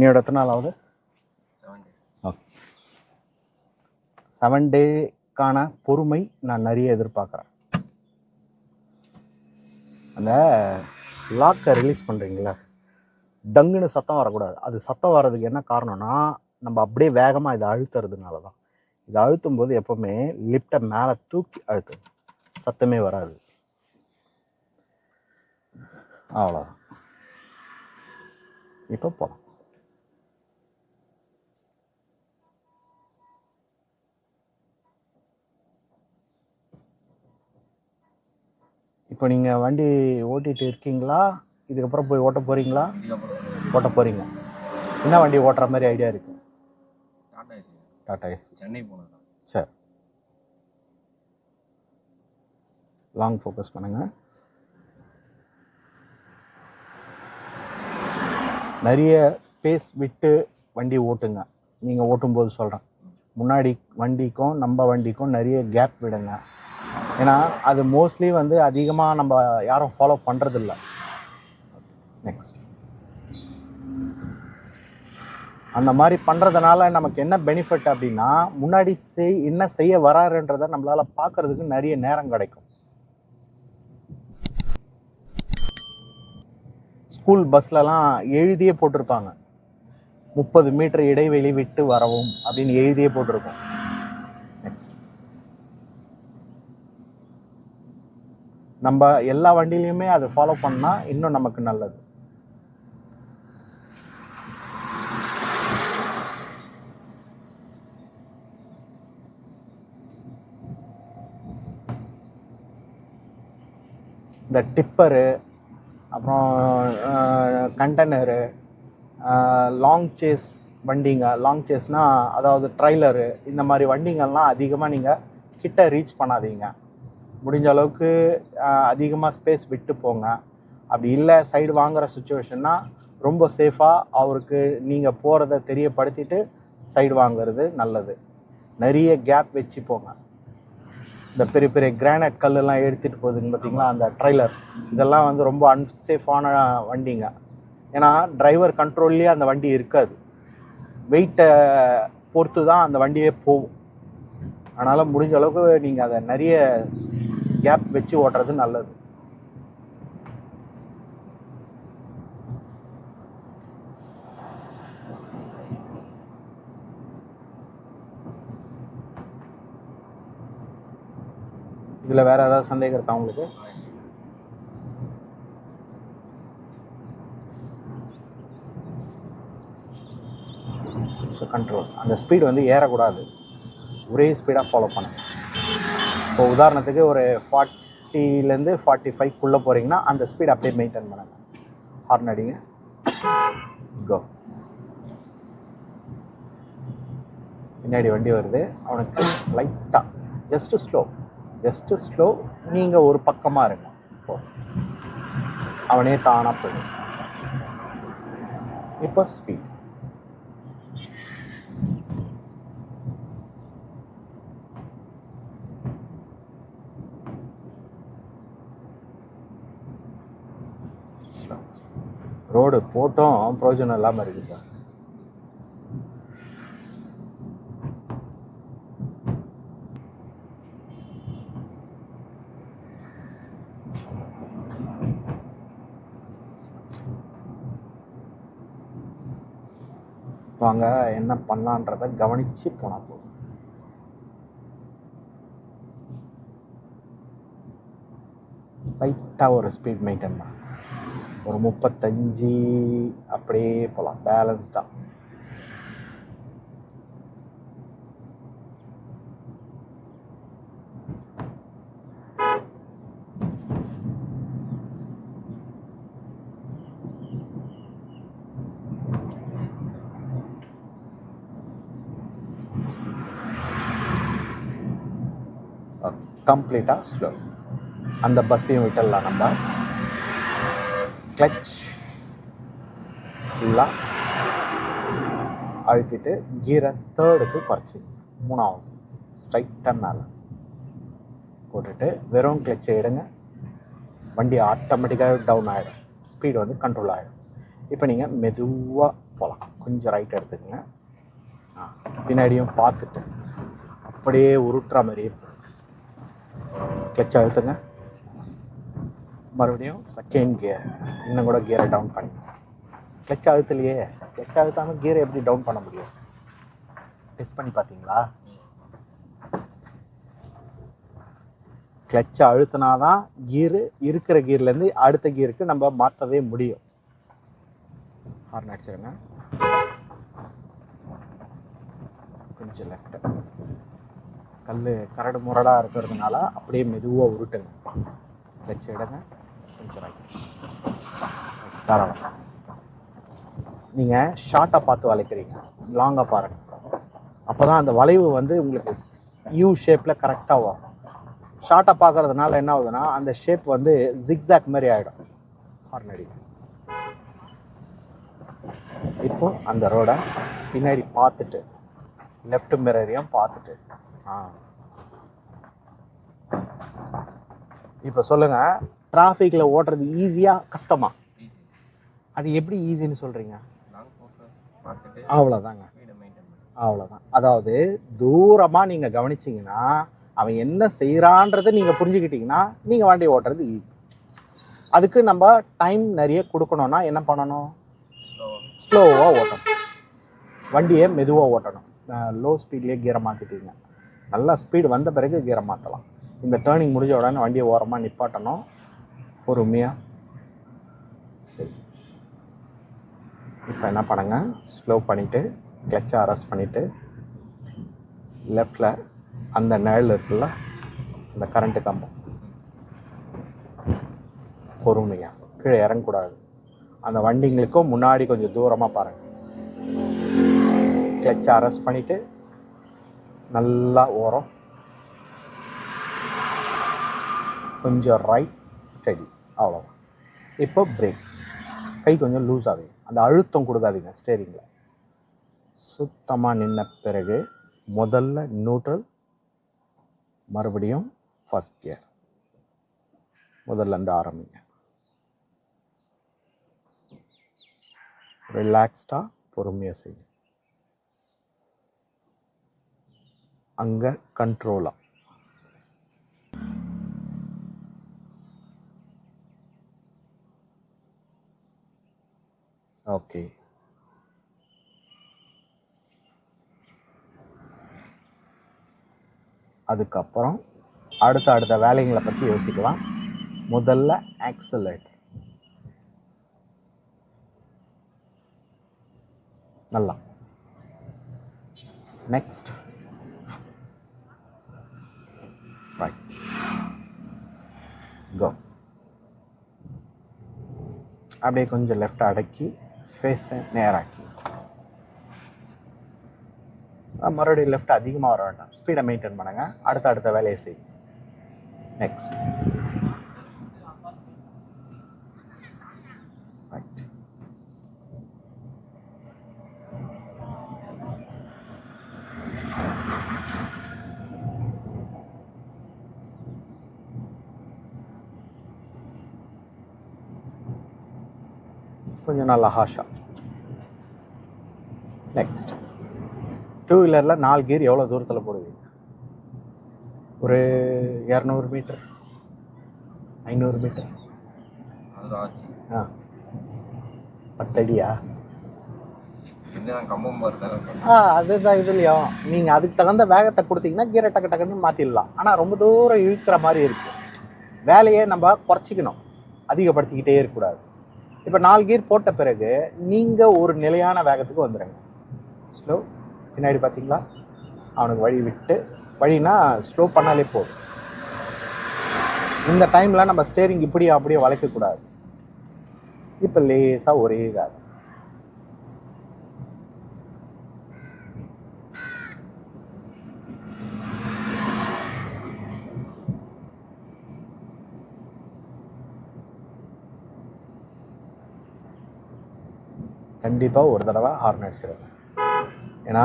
இன்னையோட எத்தனை நாள் ஆகுது? ஓகே செவன் டேக்கான பொறுமை நான் நிறைய எதிர்பார்க்குறேன். அந்த லாக்கை ரிலீஸ் பண்ணுறீங்களா டங்குன்னு சத்தம் வரக்கூடாது. அது சத்தம் வர்றதுக்கு என்ன காரணம்னா நம்ம அப்படியே வேகமாக இதை அழுத்துறதுனால தான் இதை அழுத்தும் போது எப்போவுமே லிஃப்டை மேலே தூக்கி அழுத்தணும் சத்தமே வராது. அவ்வளோதான் இப்போ போகலாம் இப்போ நீங்கள் வண்டி ஓட்டிகிட்டு இருக்கீங்களா? இதுக்கப்புறம் போய் ஓட்ட போகிறீங்களா ஓட்ட போகிறீங்க என்ன வண்டி ஓட்டுற மாதிரி ஐடியா இருக்குது டாடா எஸ் சென்னை போனது சரி. லாங் ஃபோக்கஸ் பண்ணுங்க. நிறைய ஸ்பேஸ் விட்டு வண்டி ஓட்டுங்க. நீங்கள் ஓட்டும்போது சொல்கிறேன் முன்னாடி வண்டிக்கும் நம்ம வண்டிக்கும் நிறைய கேப் விடுங்க. ஏன்னா அது மோஸ்ட்லி வந்து அதிகமாக நம்ம யாரும் ஃபாலோ பண்ணுறதில்ல நெக்ஸ்ட் அந்த மாதிரி பண்ணுறதுனால நமக்கு என்ன பெனிஃபிட் அப்படின்னா முன்னாடி செய் என்ன செய்ய வராருன்றதை நம்மளால் பார்க்கறதுக்கு நிறைய நேரம் கிடைக்கும். ஸ்கூல் பஸ்லலாம் எழுதியே போட்டிருப்பாங்க. முப்பது மீட்டர் இடைவெளி விட்டு வரவும் அப்படின்னு எழுதியே போட்டிருக்கோம் நெக்ஸ்ட் நம்ம எல்லா வண்டியிலையுமே அதை ஃபாலோ பண்ணால் இன்னும் நமக்கு நல்லது. இந்த டிப்பரு அப்புறம் கண்டெய்னரு லாங் சேஸ் வண்டிங்க. லாங் சேஸ்னால் அதாவது ட்ரைலரு இந்த மாதிரி வண்டிங்கள்லாம் அதிகமாக நீங்கள் கிட்ட ரீச் பண்ணாதீங்க. முடிஞ்ச அளவுக்கு அதிகமாக ஸ்பேஸ் விட்டு போங்க. அப்படி இல்லை சைடு வாங்குகிற சுச்சுவேஷன்னா ரொம்ப சேஃபாக அவருக்கு நீங்கள் போகிறத தெரியப்படுத்திட்டு சைடு வாங்குறது நல்லது. நிறைய கேப் வச்சு போங்க. இந்த பெரிய பெரிய கிரானைட் கல்லெல்லாம் எடுத்துகிட்டு போகுதுங்க பார்த்தீங்களா அந்த ட்ரைலர் இதெல்லாம் வந்து ரொம்ப அன்சேஃபான வண்டிங்க. ஏன்னா டிரைவர் கண்ட்ரோல்லேயே அந்த வண்டி இருக்காது. வெயிட்டை பொறுத்து தான் அந்த வண்டியே போகும். அதனால் முடிஞ்ச அளவுக்கு நீங்கள் அதை நிறைய கேப் வச்சு ஓட்டுறது நல்லது. இதில் வேறு ஏதாவது சந்தேகம் இருக்கா உங்களுக்கு? ஸோ கண்ட்ரோல் அந்த ஸ்பீடு வந்து ஏறக்கூடாது. ஒரே ஸ்பீடாக ஃபாலோ பண்ணுங்க இப்போ உதாரணத்துக்கு ஒரு ஃபார்ட்டிலேருந்து ஃபார்ட்டி ஃபைவ்க்குள்ளே போகிறீங்கன்னா அந்த ஸ்பீட் அப்படியே மெயின்டைன் பண்ணுங்க ஹார்ன் அடிங்க. கோ பின்னாடி வண்டி வருது. அவனுக்கு லைட்டாக ஜஸ்ட்டு ஸ்லோ ஜஸ்ட்டு ஸ்லோ நீங்கள் ஒரு பக்கமாக இருங்க. இப்போ அவனே தானாக போயிடும் இப்போ ஸ்பீட் ரோடு போட்டும் பிரயோஜனம் இல்லாமல் இருக்குப்பா வாங்க என்ன பண்ணலான்றத கவனித்து போனால் போதும். லைட்டாக ஒரு ஸ்பீட் மெயின்டைன் பண்ண ஒரு முப்பத்தஞ்சு அப்படியே போகலாம் பேலன்ஸ்டாக கம்ப்ளீட்டாக ஸ்லோ அந்த பஸ்ஸையும் விட்டுடலாம் நம்ம. கிளச் ஃபுல்லாக அழுத்திட்டு கீரை தேர்டுக்கு குறைச்சி மூணாவது ஸ்ட்ரைட்டாக மேலே போட்டுட்டு வெறும் கிளச்சை எடுங்க. வண்டி ஆட்டோமேட்டிக்காக டவுன் ஆகிடும் ஸ்பீடு வந்து கண்ட்ரோல் ஆகிடும் இப்போ நீங்கள் மெதுவாக போகலாம் கொஞ்சம் ரைட் எடுத்துக்கங்க. பின்னாடியும் பார்த்துட்டு அப்படியே உருட்டுற மாதிரியே கிளச் அழுத்துங்க. மறுபடியும் செகண்ட் கியர் இன்னும் கூட கியரை டவுன் பண்ணி. கிளச் அழுத்தலையே. கிளச் அழுத்தாமல் கியரை எப்படி டவுன் பண்ண முடியும்? டெஸ்ட் பண்ணி பார்த்தீங்களா? கிளச்சை அழுத்தினாதான் கீரு இருக்கிற கீர்லேருந்து அடுத்த கீருக்கு நம்ம மாற்றவே முடியும். ஹார்ன் அடிச்சிருங்க. கொஞ்சம் லெஃப்ட் கல் கரடு முரடாக இருக்கிறதுனால அப்படியே மெதுவாக உருட்டுங்க. கிளச் எடுங்க. தாராளம். நீங்கள் ஷார்ட்டாக பார்த்து வளைக்கிறீங்க. லாங்காக பாருங்கள் அப்போ தான் அந்த வளைவு வந்து உங்களுக்கு யூ ஷேப்பில் கரெக்டாக வரும். ஷார்ட்டாக பார்க்கறதுனால என்ன ஆகுதுன்னா அந்த ஷேப் வந்து ஜிக்ஸாக் மாதிரி ஆகிடும் ஹார்ன் இப்போ அந்த ரோடை பின்னாடி பார்த்துட்டு லெஃப்ட் மிரரையும் பார்த்துட்டு. ஆ. இப்போ சொல்லுங்கள் டிராஃபிக்கில் ஓட்டுறது ஈஸியாக கஷ்டமா? அது எப்படி ஈஸின்னு சொல்கிறீங்க அவ்வளோதாங்க அவ்வளோதான் அதாவது தூரமாக நீங்கள் கவனிச்சிங்கன்னா அவன் என்ன செய்கிறான்றதை நீங்கள் புரிஞ்சுக்கிட்டிங்கன்னா நீங்கள் வண்டி ஓட்டுறது ஈஸி அதுக்கு நம்ம டைம் நிறைய கொடுக்கணும்னா என்ன பண்ணணும்? ஸ்லோவாக ஸ்லோவாக ஓட்டணும். வண்டியை மெதுவாக ஓட்டணும். லோ ஸ்பீட்லேயே கீரை மாற்றிட்டீங்க நல்லா ஸ்பீடு வந்த பிறகு கீரை மாற்றலாம் இந்த டேர்னிங் முடிஞ்ச உடனே வண்டியை ஓரமாக நிப்பாட்டணும். பொறுமையாக சரி. இப்போ என்ன பண்ணுங்க? ஸ்லோ பண்ணிவிட்டு கிளச்சை அரெஸ்ட் பண்ணிவிட்டு லெஃப்டில் அந்த நிழல் இருக்குல்ல அந்த கரண்ட்டு கம்பம். பொறுமையாக கீழே இறங்கக்கூடாது. அந்த வண்டிங்களுக்கும் முன்னாடி கொஞ்சம் தூரமாக பாருங்கள் கிளச்சை அரெஸ்ட் பண்ணிவிட்டு நல்லா ஓரம். கொஞ்சம் ரைட் ஸ்டடி அவ்வளோதான் இப்போ பிரேக் கை கொஞ்சம் லூஸ் ஆகுது. அந்த அழுத்தம் கொடுக்காதீங்க ஸ்டேரிங்கில் சுத்தமாக நின்ன பிறகு முதல்ல நியூட்ரல் மறுபடியும் ஃபஸ்ட் கியர் முதல்ல இருந்து ஆரம்பிங்க. ரிலாக்ஸ்டாக பொறுமையாக செய்யுங்க. அங்கே கண்ட்ரோலாக ஓகே. அதுக்கப்புறம் அடுத்த அடுத்த வேலைங்களை பற்றி யோசிக்கலாம். முதல்ல ஆக்சலேட் நல்லா. நெக்ஸ்ட் ரைட் கோ அப்படியே கொஞ்சம் லெஃப்ட் அடக்கி ஃபேஸை நேராக்கி. மறுபடியும் லெஃப்ட் அதிகமாக வர வேண்டாம். ஸ்பீடை மெயின்டைன் பண்ணுங்கள் அடுத்த அடுத்த வேலையை செய். நெக்ஸ்ட் கொஞ்சம் நல்லா ஹாஷா நெக்ஸ்ட் டூ வீலரில் நாலு கீர் எவ்வளோ தூரத்தில் போடுவீங்க? ஒரு இரநூறு மீட்டர் ஐநூறு மீட்டர் ஆ. பத்தடியா? ஆ அதுதான் இதுலையும். நீங்கள் அதுக்கு தகுந்த வேகத்தை கொடுத்தீங்கன்னா கீரை டக்கு டக்குன்னு மாற்றிடலாம் ஆனால் ரொம்ப தூரம் இழுக்கிற மாதிரி இருக்குது வேலையை நம்ம குறைச்சிக்கணும். அதிகப்படுத்திக்கிட்டே இருக்கக்கூடாது. இப்போ நாலு கீர் போட்ட பிறகு நீங்கள் ஒரு நிலையான வேகத்துக்கு வந்துடுங்க ஸ்லோ பின்னாடி பார்த்தீங்களா? அவனுக்கு வழி விட்டு வழினா ஸ்லோ பண்ணாலே போதும். இந்த டைமில் நம்ம ஸ்டேரிங் இப்படியே அப்படியே வளைக்கக்கூடாது. இப்போ லேசாக ஒரே வேகம் கண்டிப்பாக ஒரு தடவை ஹார்ன் அடிச்சிருவேன் ஏன்னா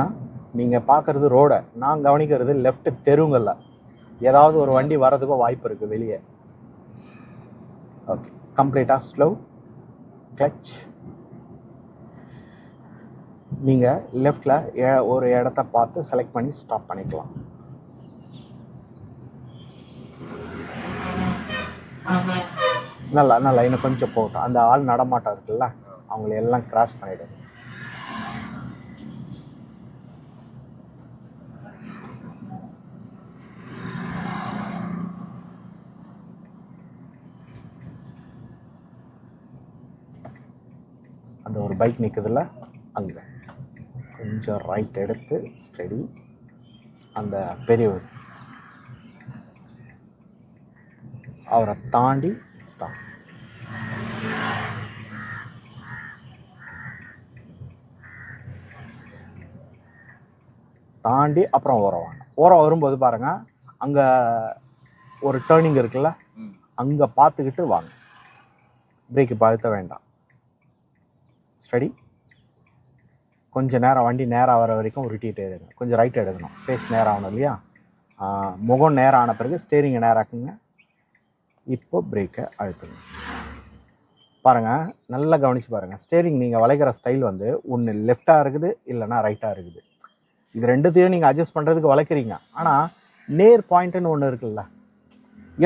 நீங்கள் பார்க்குறது ரோடை நான் கவனிக்கிறது லெஃப்ட் தெருங்கல்ல ஏதாவது ஒரு வண்டி வர்றதுக்கும் வாய்ப்பு இருக்குது வெளியே. ஓகே கம்ப்ளீட்டாக ஸ்லோ கிளச் நீங்கள் லெஃப்டில் ஒரு இடத்த பார்த்து செலக்ட் பண்ணி ஸ்டாப் பண்ணிக்கலாம். நல்லா நல்லா இன்னும் கொஞ்சம் போகட்டும். அந்த ஆள் நடமாட்டம் இருக்குல்ல அவங்கள எல்லாம் கிராஸ் பண்ணிவிடுங்க ஒரு பைக் நிற்குதுல்ல அங்கே. கொஞ்சம் ரைட் எடுத்து ஸ்டடி அந்த பெரியவர். அவரை தாண்டி ஸ்டாப் தாண்டி அப்புறம் ஓரம் வாங்க. ஓரம் வரும்போது பாருங்க அங்கே ஒரு டேர்னிங் இருக்குல்ல அங்கே பார்த்துக்கிட்டு வாங்க. பிரேக்கு பழுத்த வேண்டாம். ஸ்டடி கொஞ்சம் நேரம் வண்டி நேரம் வர வரைக்கும் உருட்டிகிட்டே எழுதணும் கொஞ்சம் ரைட் எடுக்கணும். ஃபேஸ் நேரம் ஆகணும் இல்லையா? முகம் நேரம் ஆன பிறகு ஸ்டேரிங்கை நேராக்குங்க இப்போ பிரேக்கை அழுத்துங்க. பாருங்கள் நல்லா கவனிச்சு பாருங்கள் ஸ்டேரிங் நீங்கள் வளைக்கிற ஸ்டைல் வந்து ஒன்று லெஃப்டாக இருக்குது இல்லைன்னா ரைட்டாக இருக்குது. இது ரெண்டுத்தையும் நீங்கள் அட்ஜஸ்ட் பண்ணுறதுக்கு வளைக்கிறீங்க. ஆனால் நேர் பாயிண்ட்டுன்னு ஒன்று இருக்குல்ல.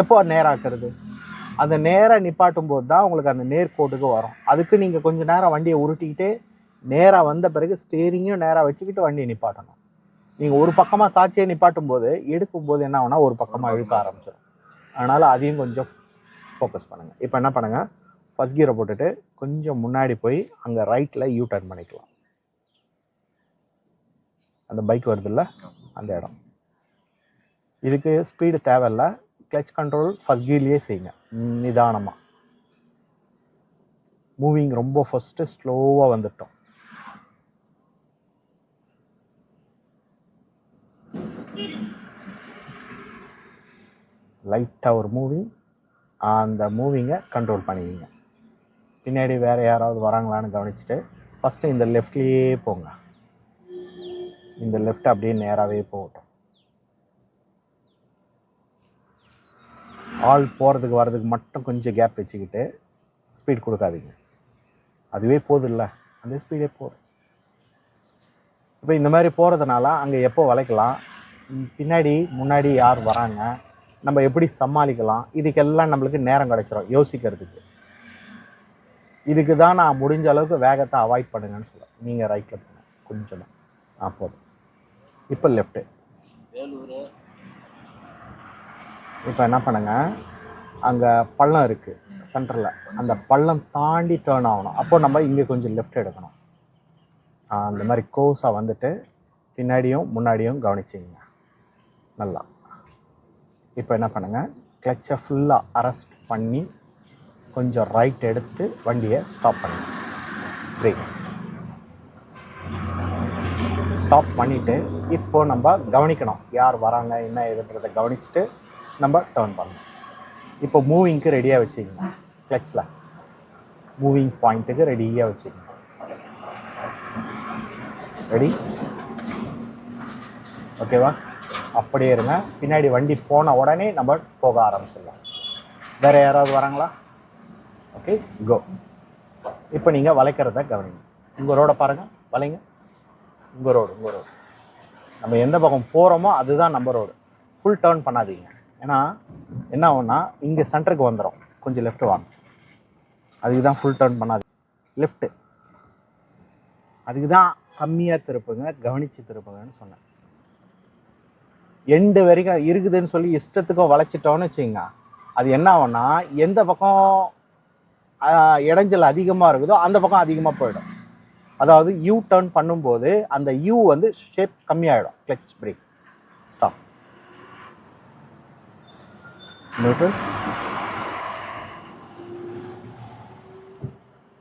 எப்போ நேராக்குறது அந்த நேராக நிப்பாட்டும் போது தான் உங்களுக்கு அந்த நேர் கோட்டுக்கு வரும். அதுக்கு நீங்கள் கொஞ்சம் நேரம் வண்டியை உருட்டிக்கிட்டே நேராக வந்த பிறகு ஸ்டேரிங்கும் நேராக வச்சுக்கிட்டு வண்டியை நிப்பாட்டணும். நீங்கள் ஒரு பக்கமாக சாட்சியை நிப்பாட்டும் போது எடுக்கும் போது என்ன ஆகும்னா ஒரு பக்கமாக இழுக்க ஆரம்பிச்சிடும் அதனால் அதையும் கொஞ்சம் ஃபோக்கஸ் பண்ணுங்கள் இப்போ என்ன பண்ணுங்கள் ஃபஸ்ட் கீரை போட்டுட்டு கொஞ்சம் முன்னாடி போய் அங்கே ரைட்டில் யூ டர்ன் பண்ணிக்கலாம். அந்த பைக் வருதுல்ல? அந்த இடம். இதுக்கு ஸ்பீடு தேவையில்ல. கிளச் கண்ட்ரோல் ஃபஸ்ட் கீர்லேயே செய்யுங்க. நிதானமாக மூவிங் ரொம்ப ஃபஸ்ட்டு ஸ்லோவாக வந்துட்டோம். லைட்டாக ஒரு மூவிங் அந்த மூவிங்கை கண்ட்ரோல் பண்ணிவிங்க பின்னாடி வேறு யாராவது வராங்களான்னு கவனிச்சுட்டு ஃபஸ்ட்டு இந்த லெஃப்ட்லேயே போங்க. இந்த லெஃப்ட் அப்படியே நேராகவே போகட்டும். ஆள் போகிறதுக்கு வர்றதுக்கு மட்டும் கொஞ்சம் கேப் வச்சுக்கிட்டு ஸ்பீட் கொடுக்காதீங்க. அதுவே போதும் இல்லை அந்த ஸ்பீடே போதும். இப்போ இந்த மாதிரி போகிறதுனால அங்கே எப்போ வளைக்கலாம்? பின்னாடி முன்னாடி யார் வராங்க? நம்ம எப்படி சமாளிக்கலாம்? இதுக்கெல்லாம் நம்மளுக்கு நேரம் கிடச்சிரும் யோசிக்கிறதுக்கு. இதுக்கு தான் நான் முடிஞ்ச அளவுக்கு வேகத்தை அவாய்ட் பண்ணுங்கன்னு சொல்லுவேன் நீங்கள் ரைட்டில் போங்க. கொஞ்சம். தான் ஆ போதும். இப்போ லெஃப்ட்டு வேலூர் இப்போ என்ன பண்ணுங்க? அங்கே பள்ளம் இருக்குது சென்டரில் அந்த பள்ளம் தாண்டி டேர்ன் ஆகணும். அப்போ நம்ம இங்கே கொஞ்சம் லெஃப்ட் எடுக்கணும். அந்த மாதிரி கோஸாக வந்துட்டு பின்னாடியும் முன்னாடியும் கவனிச்சிங்க. நல்லா. இப்போ என்ன பண்ணுங்கள் கிளச்சை ஃபுல்லாக அரெஸ்ட் பண்ணி கொஞ்சம் ரைட் எடுத்து வண்டியை ஸ்டாப் பண்ணுங்க. பிரேக் ஸ்டாப் பண்ணிவிட்டு இப்போ நம்ம கவனிக்கணும். யார் வராங்க என்ன ஏதுன்றதை கவனிச்சுட்டு நம்ம டேர்ன் பண்ணணும். இப்போ மூவிங்க்கு ரெடியாக வச்சுக்கோங்க. கிளச்சில் மூவிங் பாயிண்ட்டுக்கு ரெடியாக வச்சுக்கணும் ரெடி ஓகேவா அப்படியே இருங்க. பின்னாடி வண்டி போன உடனே நம்ம போக ஆரம்பிச்சிடலாம். வேறு யாராவது வராங்களா? ஓகே கோ இப்போ நீங்கள் வளைக்கிறத கவனிங்க. உங்கள் ரோடை பாருங்கள் வளைங்க. உங்கள் ரோடு உங்கள் ரோடு நம்ம எந்த பக்கம் போகிறோமோ அதுதான் நம்ம ரோடு ஃபுல் டேர்ன் பண்ணாதீங்க. ஏன்னா என்ன ஆகும்னா இங்கே சென்டருக்கு வந்துடும் கொஞ்சம் லெஃப்ட் வாங்க. அதுக்கு தான் ஃபுல் டேர்ன் பண்ணாது. லெஃப்ட்டு அதுக்கு தான் கம்மியாக திருப்புங்க கவனித்து திருப்புங்கன்னு சொன்னேன். எண்டு வரைக்கும் இருக்குதுன்னு சொல்லி இஷ்டத்துக்கும் வளைச்சிட்டோன்னு வச்சுங்க அது என்ன ஆகும்னா எந்த பக்கம் இடைஞ்சல் அதிகமாக இருக்குதோ அந்த பக்கம் அதிகமாக போயிடும். அதாவது யூ டர்ன் பண்ணும்போது அந்த யூ வந்து shape கம்மியாகிடும் clutch brake stop neutral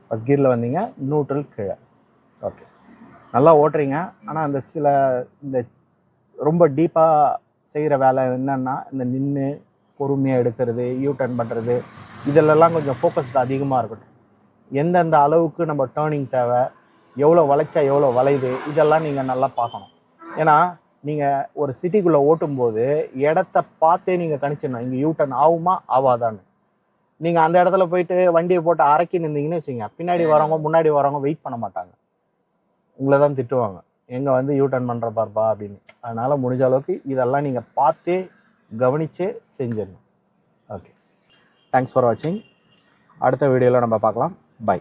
first கியரில் வந்தீங்க. நியூட்ரல் கீழே. ஓகே நல்லா ஓட்டுறீங்க. ஆனால் அந்த சில இந்த ரொம்ப டீப்பாக செய்கிற வேலை என்னென்னா இந்த நின்று பொறுமையாக எடுக்கிறது யூ டர்ன் பண்ணுறது இதிலெல்லாம் கொஞ்சம் ஃபோக்கஸ்டு அதிகமாக இருக்கட்டும். எந்தெந்த அளவுக்கு நம்ம டேர்னிங் தேவை எவ்வளோ வளைச்சா எவ்வளோ வளையுது இதெல்லாம் நீங்கள் நல்லா பார்க்கணும். ஏன்னா நீங்கள் ஒரு சிட்டிக்குள்ளே ஓட்டும்போது இடத்த பார்த்தே நீங்கள் கணிச்சிடணும். இங்கே யூ டர்ன் ஆகுமா? ஆகாதான்னு. நீங்கள் அந்த இடத்துல போயிட்டு வண்டியை போட்டு அரக்கி நின்றீங்கன்னு வச்சுங்க பின்னாடி வரவங்க முன்னாடி வரவங்க வெயிட் பண்ண மாட்டாங்க. உங்களை தான் திட்டுவாங்க. எங்கே வந்து யூ டர்ன் பண்ணுற பாருப்பா அப்படின்னு. அதனால் முடிஞ்ச அளவுக்கு இதெல்லாம் நீங்கள் பார்த்தே கவனிச்சே செஞ்சிடணும். ஓகே தேங்க்ஸ் ஃபார் வாட்சிங் அடுத்த வீடியோவில் நம்ம பார்க்கலாம். பை